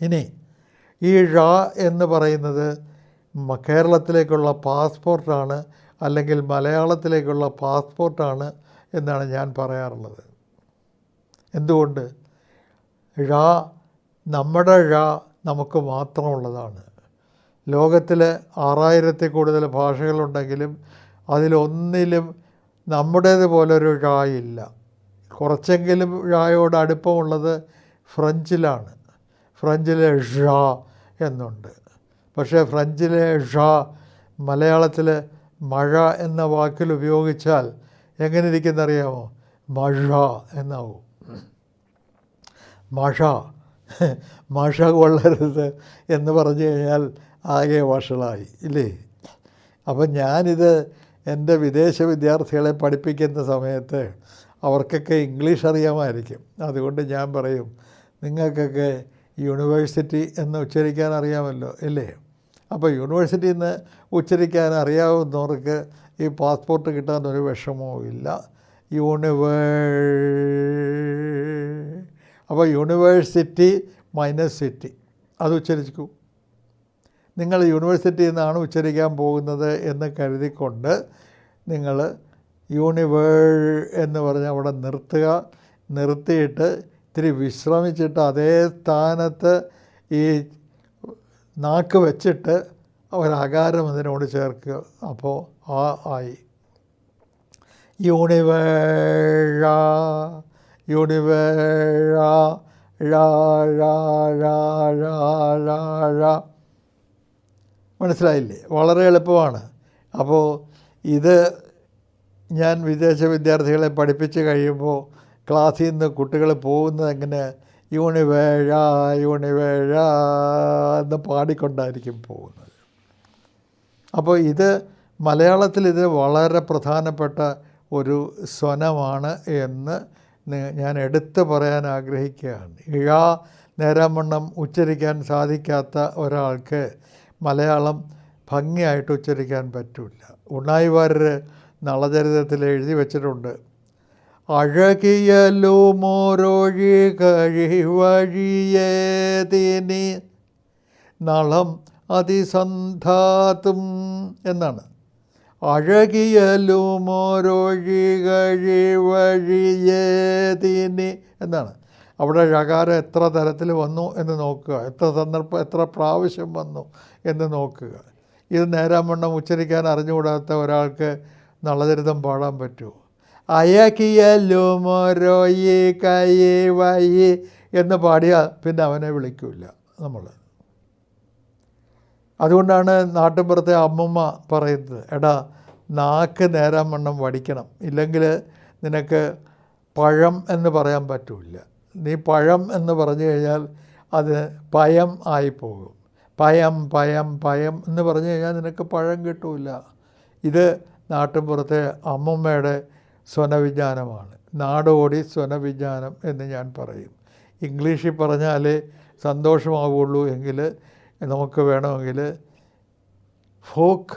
ഇനി ഈ ഴ എന്ന് പറയുന്നത് കേരളത്തിലേക്കുള്ള പാസ്പോർട്ടാണ് അല്ലെങ്കിൽ മലയാളത്തിലേക്കുള്ള പാസ്പോർട്ടാണ് എന്നാണ് ഞാൻ പറയാറുള്ളത്. എന്തുകൊണ്ട്? ഴ നമ്മുടെ ഴ നമുക്ക് മാത്രമുള്ളതാണ്. ലോകത്തിൽ ആറായിരത്തിൽ കൂടുതൽ ഭാഷകളുണ്ടെങ്കിലും അതിലൊന്നിലും നമ്മുടേതുപോലൊരു ഴ ഇല്ല. കുറച്ചെങ്കിലും ഴായോട് അടുപ്പമുള്ളത് ഫ്രഞ്ചിലാണ്. ഫ്രഞ്ചിലെ ഷാ എന്നുണ്ട്. പക്ഷേ ഫ്രഞ്ചിലെ ഷാ മലയാളത്തിൽ മഴ എന്ന വാക്കിൽ ഉപയോഗിച്ചാൽ എങ്ങനെ ഇരിക്കുന്നറിയാമോ മഴ എന്നാവും. മഴ. മഴ കൊള്ളരുത് എന്ന് പറഞ്ഞു കഴിഞ്ഞാൽ ആകെ വഷളായി ഇല്ലേ? അപ്പം ഞാനിത് എന്റെ വിദേശ വിദ്യാർത്ഥികളെ പഠിപ്പിക്കുന്ന സമയത്ത് അവർക്കൊക്കെ ഇംഗ്ലീഷ് അറിയാമായിരിക്കും. അതുകൊണ്ട് ഞാൻ പറയും നിങ്ങൾക്കൊക്കെ യൂണിവേഴ്സിറ്റി എന്ന് ഉച്ചരിക്കാൻ അറിയാമല്ലോ ഇല്ലേ? അപ്പോൾ യൂണിവേഴ്സിറ്റി എന്ന് ഉച്ചരിക്കാൻ അറിയാവുന്നവർക്ക് ഈ പാസ്പോർട്ട് കിട്ടാൻ ഒരു വിഷമവും ഇല്ല. യൂണിവേ അപ്പോൾ യൂണിവേഴ്സിറ്റി മൈനസ് സിറ്റി അത് ഉച്ചരിച്ചു നിങ്ങൾ യൂണിവേഴ്സിറ്റി എന്നാണ് ഉച്ചരിക്കാൻ പോകുന്നത് എന്ന് കരുതിക്കൊണ്ട് നിങ്ങൾ യൂണിവേഴ് എന്ന് പറഞ്ഞ് അവിടെ നിർത്തുക. നിർത്തിയിട്ട് ഇത്തിരി വിശ്രമിച്ചിട്ട് അതേ സ്ഥാനത്ത് ഈ നാക്ക് വെച്ചിട്ട് ഒരകാരം അതിനോട് ചേർക്കുക. അപ്പോൾ ആ ആയി. യൂണിവേഴ യൂണിവേഴ മനസ്സിലായില്ലേ? വളരെ എളുപ്പമാണ്. അപ്പോൾ ഇത് ഞാൻ വിദേശ വിദ്യാർത്ഥികളെ പഠിപ്പിച്ച് കഴിയുമ്പോൾ ക്ലാസ്സിൽ നിന്ന് കുട്ടികൾ പോകുന്നത് എങ്ങനെ? യൂണിവേഴ യൂണിവേഴ എന്ന് പാടിക്കൊണ്ടായിരിക്കും പോകുന്നത്. അപ്പോൾ ഇത് മലയാളത്തിൽ ഇത് വളരെ പ്രധാനപ്പെട്ട ഒരു സ്വനമാണ് എന്ന് ഞാൻ എടുത്തു പറയാൻ ആഗ്രഹിക്കുകയാണ്. ഇഴ നേരാമണ്ണം ഉച്ചരിക്കാൻ സാധിക്കാത്ത ഒരാൾക്ക് മലയാളം ഭംഗിയായിട്ട് ഉച്ചരിക്കാൻ പറ്റില്ല ഉണ്ണായിവാരർ നളചരിതത്തിൽ എഴുതി വച്ചിട്ടുണ്ട്. അഴകിയലുമോരൊഴി കഴിവഴിയേതിനി. നളം അതിസന്ധാതും എന്നാണ്. അഴകിയലുമോരൊഴി കഴിവഴിയേതിനി എന്നാണ്. അവിടെ ഴകാരം എത്ര തരത്തിൽ വന്നു എന്ന് നോക്കുക. എത്ര സന്ദർഭം എത്ര പ്രാവശ്യം വന്നു എന്ന് നോക്കുക. ഇത് നേരാം വണ്ണം ഉച്ചരിക്കാൻ അറിഞ്ഞുകൂടാത്ത ഒരാൾക്ക് നളചരിതം പാടാൻ പറ്റുമോ? അയക്കിയല്ലുമൊരോയി കൈ വൈ എന്ന് പാടിയാൽ പിന്നെ അവനെ വിളിക്കില്ല നമ്മൾ. അതുകൊണ്ടാണ് നാട്ടിൻപുറത്തെ അമ്മമ്മ പറയുന്നത് എടാ നാക്ക് നേരം വണ്ണം വടിക്കണം. ഇല്ലെങ്കിൽ നിനക്ക് പഴം എന്ന് പറയാൻ പറ്റില്ല. നീ പഴം എന്ന് പറഞ്ഞു കഴിഞ്ഞാൽ അത് പയം ആയിപ്പോകും. പയം പയം പയം എന്ന് പറഞ്ഞു കഴിഞ്ഞാൽ നിനക്ക് പഴം കിട്ടില്ല. ഇത് നാട്ടിൻപുറത്തെ അമ്മമ്മയുടെ സ്വനവിജ്ഞാനമാണ്. നാടോടി സ്വനവിജ്ഞാനം എന്ന് ഞാൻ പറയും. ഇംഗ്ലീഷിൽ പറഞ്ഞാലേ സന്തോഷമാവുള്ളൂ എങ്കിൽ നമുക്ക് വേണമെങ്കിൽ ഫോക്ക്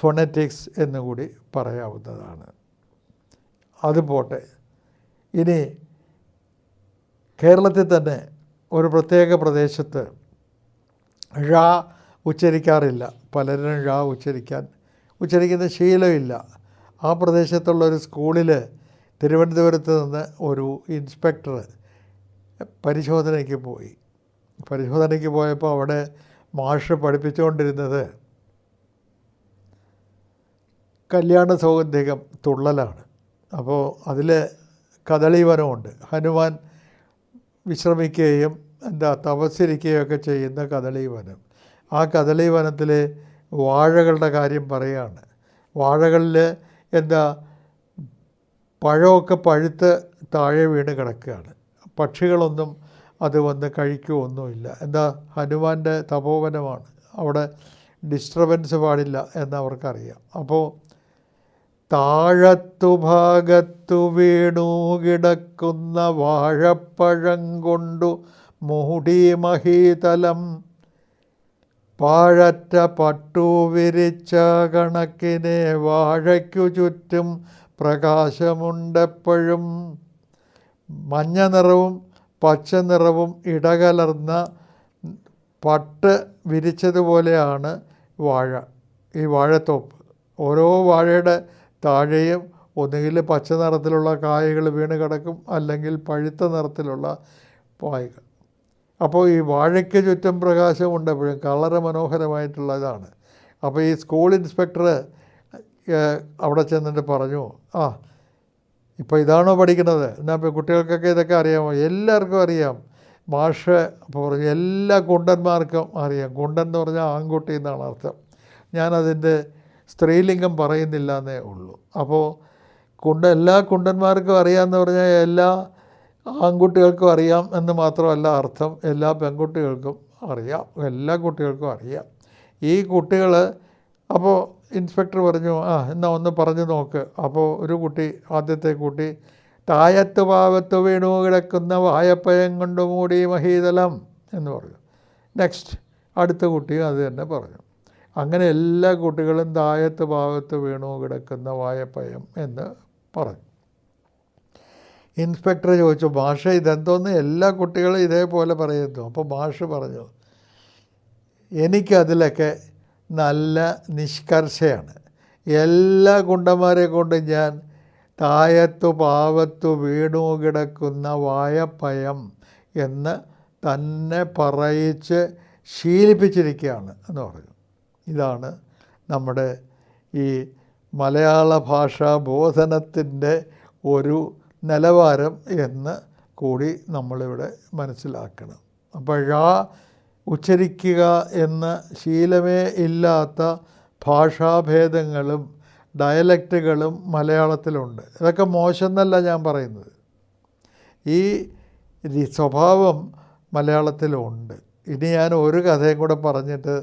ഫൊണറ്റിക്സ് എന്നുകൂടി പറയാവുന്നതാണ്. അത് പോട്ടെ. ഇനി കേരളത്തിൽ തന്നെ ഒരു പ്രത്യേക പ്രദേശത്ത് ഴ ഉച്ചരിക്കാറില്ല. പലരും ഴ ഉച്ചരിക്കാൻ ഉച്ചരിക്കുന്ന ശീലമില്ല. ആ പ്രദേശത്തുള്ള ഒരു സ്കൂളിൽ തിരുവനന്തപുരത്ത് നിന്ന് ഒരു ഇൻസ്പെക്ടർ പരിശോധനയ്ക്ക് പോയി. പരിശോധനയ്ക്ക് പോയപ്പോൾ അവിടെ മാഷ് പഠിപ്പിച്ചുകൊണ്ടിരുന്നത് കല്യാണ സൗഗന്ധികം തുള്ളലാണ്. അപ്പോൾ അതിൽ കദളീവനമുണ്ട്. ഹനുമാൻ വിശ്രമിക്കുകയും എന്താ തപസ്സിരിക്കുകയൊക്കെ ചെയ്യുന്ന കദളീവനം. ആ കദളീവനത്തിലെ വാഴകളുടെ കാര്യം പറയുകയാണ് വാഴകളിൽ എന്താ പഴമൊക്കെ പഴുത്ത് താഴെ വീണ് കിടക്കുകയാണ്. പക്ഷികളൊന്നും അത് വന്ന് കഴിക്കുകയൊന്നുമില്ല എന്താ ഹനുമാന്റെ തപോവനമാണ്. അവിടെ ഡിസ്റ്റർബൻസ് പാടില്ല എന്ന് അവർക്കറിയാം അപ്പോൾ താഴത്തു ഭാഗത്തു വീണു കിടക്കുന്ന വാഴപ്പഴം കൊണ്ടു മൂടി മഹീതലം പാഴറ്റ പട്ടു വിരിച്ച കണക്കിനെ വാഴയ്ക്കു ചുറ്റും പ്രകാശമുണ്ടെപ്പോഴും. മഞ്ഞ നിറവും പച്ച നിറവും ഇടകലർന്ന പട്ട് വിരിച്ചതുപോലെയാണ് വാഴ ഈ വാഴത്തോപ്പ്. ഓരോ വാഴയുടെ താഴെയും ഒന്നുകിൽ പച്ച നിറത്തിലുള്ള കായകൾ വീണ് കിടക്കും അല്ലെങ്കിൽ പഴുത്ത നിറത്തിലുള്ള പായകൾ. അപ്പോൾ ഈ വാഴയ്ക്ക് ചുറ്റും എപ്പോഴും. കളറ് മനോഹരമായിട്ടുള്ളതാണ്. അപ്പോൾ ഈ സ്കൂൾ ഇൻസ്പെക്ടർ അവിടെ ചെന്നിട്ട് പറഞ്ഞു ആ ഇപ്പോൾ ഇതാണോ പഠിക്കുന്നത്? എന്നാൽ ഇപ്പോൾ കുട്ടികൾക്കൊക്കെ ഇതൊക്കെ അറിയാമോ? എല്ലാവർക്കും അറിയാം. മാഷ് അപ്പോൾ പറഞ്ഞു എല്ലാ കുണ്ടന്മാർക്കും അറിയാം. കുണ്ടൻ എന്ന് പറഞ്ഞാൽ ആൺകുട്ടി എന്നാണ് അർത്ഥം. ഞാനതിന്റെ സ്ത്രീലിംഗം പറയുന്നില്ല എന്നേ ഉള്ളൂ. അപ്പോൾ കുണ്ട എല്ലാ കുണ്ടന്മാർക്കും അറിയാമെന്ന് പറഞ്ഞാൽ എല്ലാ ആൺകുട്ടികൾക്കും അറിയാം എന്ന് മാത്രമല്ല അർത്ഥം എല്ലാ പെൺകുട്ടികൾക്കും അറിയാം എല്ലാ കുട്ടികൾക്കും അറിയാം. ഈ കുട്ടികൾ അപ്പോൾ ഇൻസ്പെക്ടർ പറഞ്ഞു ആ എന്നാൽ ഒന്ന് പറഞ്ഞു നോക്ക്. അപ്പോൾ ഒരു കുട്ടി ആദ്യത്തെ കുട്ടി തായത്ത് പാവത്ത് വീണു കിടക്കുന്ന വായപ്പയം കൊണ്ട് മൂടി മഹീതലം എന്ന് പറഞ്ഞു. നെക്സ്റ്റ് അടുത്ത കുട്ടി അത് തന്നെ പറഞ്ഞു. അങ്ങനെ എല്ലാ കുട്ടികളും തായത്ത് പാവത്ത് വീണു കിടക്കുന്ന വായപ്പയം എന്ന് പറഞ്ഞു. ഇൻസ്പെക്ടർ ചോദിച്ചു ഭാഷ ഇതെന്തോന്ന്? എല്ലാ കുട്ടികളും ഇതേപോലെ പറയുന്നു. അപ്പോൾ ഭാഷ പറഞ്ഞു. എനിക്കതിലൊക്കെ നല്ല നിഷ്കർഷയാണ്. എല്ലാ ഗുണ്ടന്മാരെ കൊണ്ട് ഞാൻ തായത്തു പാവത്തു വീണു കിടക്കുന്ന വായപ്പയം എന്ന് തന്നെ പറയിച്ച് ശീലിപ്പിച്ചിരിക്കുകയാണ് എന്ന് പറഞ്ഞു. ഇതാണ് നമ്മുടെ ഈ മലയാള ഭാഷാ ബോധനത്തിന്റെ ഒരു നിലവാരം എന്ന് കൂടി നമ്മളിവിടെ മനസ്സിലാക്കണം. അപ്പോൾ ഴ ഉച്ചരിക്കുക എന്ന ശീലമേ ഇല്ലാത്ത ഭാഷാഭേദങ്ങളും ഡയലക്റ്റുകളും മലയാളത്തിലുണ്ട്. ഇതൊക്കെ മോശം എന്നല്ല ഞാൻ പറയുന്നത്. ഈ സ്വഭാവം മലയാളത്തിലുണ്ട്. ഇനി ഞാൻ ഒരു കഥയും കൂടെ പറഞ്ഞിട്ട്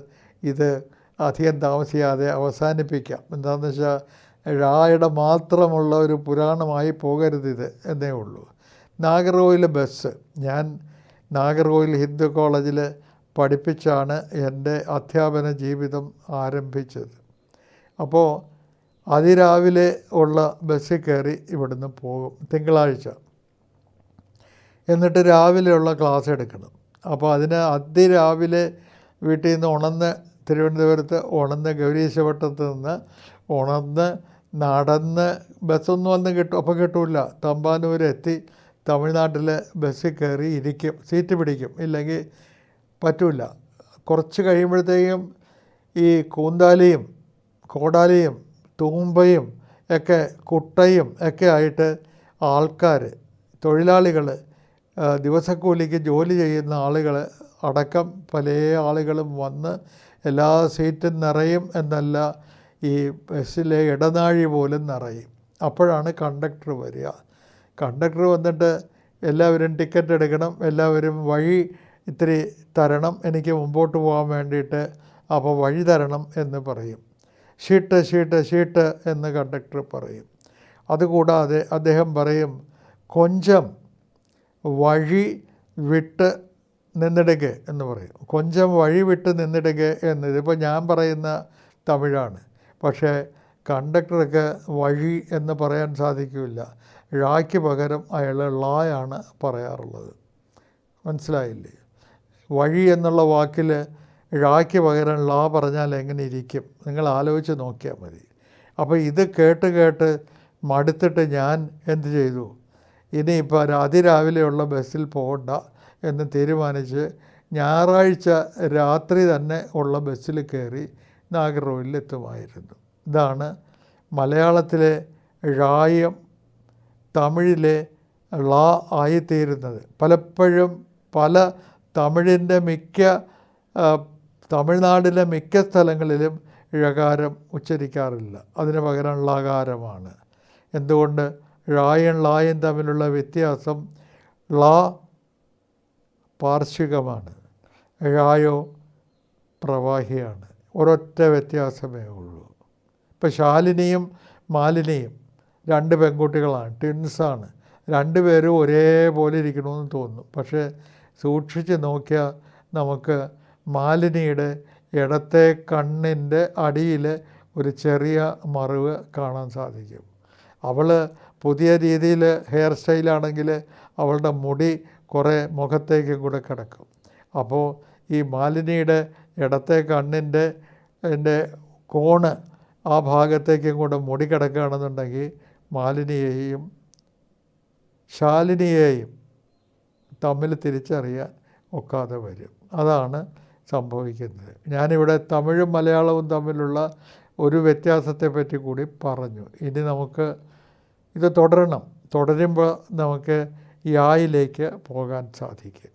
ഇത് അധികം താമസിയാതെ അവസാനിപ്പിക്കാം. എന്താണെന്ന് വെച്ചാൽ ഴായുടെ മാത്രമുള്ള ഒരു പുരാണമായി പോകരുത് ഇത് എന്നേ ഉള്ളൂ. നാഗർകോയിൽ ബസ്. ഞാൻ നാഗർകോവിൽ ഹിന്ദു കോളേജിൽ പഠിപ്പിച്ചാണ് എന്റെ അധ്യാപന ജീവിതം ആരംഭിച്ചത്. അപ്പോൾ അതിരാവിലെ ഉള്ള ബസ്സിൽ കയറി ഇവിടുന്ന് പോകും തിങ്കളാഴ്ച. എന്നിട്ട് രാവിലെയുള്ള ക്ലാസ് എടുക്കണം. അപ്പോൾ അതിന് അതിരാവിലെ വീട്ടിൽ നിന്ന് ഉണന്ന് തിരുവനന്തപുരത്ത് ഉണന്ന് ഗൗരീശവട്ടത്ത് നിന്ന് ഉണർന്ന് നടന്ന് ബസ്സൊന്നും വന്ന് കിട്ടും അപ്പോൾ കിട്ടൂല. തമ്പാനൂർ എത്തി തമിഴ്നാട്ടിൽ ബസ്സിൽ കയറി ഇരിക്കും. സീറ്റ് പിടിക്കും. ഇല്ലെങ്കിൽ പറ്റില്ല കുറച്ച് കഴിയുമ്പോഴത്തേക്കും ഈ കൂന്താലിയും കോടാലിയും തൂമ്പയും ഒക്കെ കുട്ടയും ഒക്കെ ആയിട്ട് ആൾക്കാർ തൊഴിലാളികൾ ദിവസക്കൂലിക്ക് ജോലി ചെയ്യുന്ന ആളുകൾ അടക്കം പല ആളുകളും വന്ന് എല്ലാ സീറ്റും നിറയും എന്നല്ല ഈ ബസ്സിലെ ഇടനാഴി പോലും നിറയും. അപ്പോഴാണ് കണ്ടക്ടർ വരിക. കണ്ടക്ടർ വന്നിട്ട് എല്ലാവരും ടിക്കറ്റ് എടുക്കണം എല്ലാവരും വഴി ഇത്തിരി തരണം എനിക്ക് മുമ്പോട്ട് പോകാൻ വേണ്ടിയിട്ട് അപ്പോൾ വഴി തരണം എന്ന് പറയും. ഷീട്ട് ഷീട്ട് ഷീട്ട് എന്ന് കണ്ടക്ടർ പറയും. അതുകൂടാതെ അദ്ദേഹം പറയും കൊഞ്ചം വഴി വിട്ട് നിന്നിടുക എന്ന് പറയും. കൊഞ്ചം വഴി വിട്ട് നിന്നിടുക എന്ന്. ഇതിപ്പോൾ ഞാൻ പറയുന്ന തമിഴാണ്. പക്ഷേ കണ്ടക്ടർക്ക് വഴി എന്ന് പറയാൻ സാധിക്കില്ല. ഴായ്ക്ക് പകരം അയാൾ ളായാണ് പറയാറുള്ളത്. മനസ്സിലായില്ലേ? വഴി എന്നുള്ള വാക്കിൽ ഴായ്ക്ക് പകരം ളാ പറഞ്ഞാൽ എങ്ങനെ ഇരിക്കും? നിങ്ങൾ ആലോചിച്ച് നോക്കിയാൽ മതി. അപ്പോൾ ഇത് കേട്ട് കേട്ട് മടുത്തിട്ട് ഞാൻ എന്ത് ചെയ്തു? ഇനിയിപ്പോൾ അതിരാവിലെയുള്ള ബസ്സിൽ പോകണ്ട എന്ന് തീരുമാനിച്ച് ഞായറാഴ്ച രാത്രി തന്നെ ഉള്ള ബസ്സിൽ കയറി നാഗർകോവിലിൽ എത്തുമായിരുന്നു ഇതാണ് മലയാളത്തിലെ ഴായം തമിഴിലെ ള ആയിത്തീരുന്നത്. പലപ്പോഴും പല തമിഴിന്റെ മിക്ക തമിഴ്നാടിലെ മിക്ക സ്ഥലങ്ങളിലും ഴകാരം ഉച്ചരിക്കാറില്ല. അതിന് പകരം ളകാരമാണ്. എന്തുകൊണ്ട്? ഴായും ളായും തമ്മിലുള്ള വ്യത്യാസം ള പാർശ്വികമാണ്. ഴായോ പ്രവാഹിയാണ്. ഒരൊറ്റ വ്യത്യാസമേ ഉള്ളൂ. ഇപ്പോൾ ശാലിനിയും മാലിനിയും രണ്ട് പെൺകുട്ടികളാണ് ട്വിൻസാണ്. രണ്ടുപേരും ഒരേപോലെ ഇരിക്കണമെന്ന് തോന്നുന്നു. പക്ഷേ സൂക്ഷിച്ച് നോക്കിയാൽ നമുക്ക് മാലിനിയുടെ ഇടത്തെ കണ്ണിന്റെ അടിയിൽ ഒരു ചെറിയ മറിവ് കാണാൻ സാധിക്കും. അവൾ പുതിയ രീതിയിൽ ഹെയർ സ്റ്റൈലാണെങ്കിൽ അവളുടെ മുടി കുറേ മുഖത്തേക്കും കൂടെ കിടക്കും. അപ്പോൾ ഈ മാലിനിയുടെ ഇടത്തെ കണ്ണിന്റെ എന്റെ കോണ് ആ ഭാഗത്തേക്കും കൂടെ മുടി കിടക്കുകയാണെന്നുണ്ടെങ്കിൽ മാലിനിയെയും ശാലിനിയെയും തമ്മിൽ തിരിച്ചറിയാൻ ഒക്കാതെ വരും. അതാണ് സംഭവിക്കുന്നത്. ഞാനിവിടെ തമിഴും മലയാളവും തമ്മിലുള്ള ഒരു വ്യത്യാസത്തെ പറ്റി കൂടി പറഞ്ഞു. ഇനി നമുക്ക് ഇത് തുടരണം. തുടരുമ്പോൾ നമുക്ക് ഈ ആയിലേക്ക് പോകാൻ സാധിക്കും.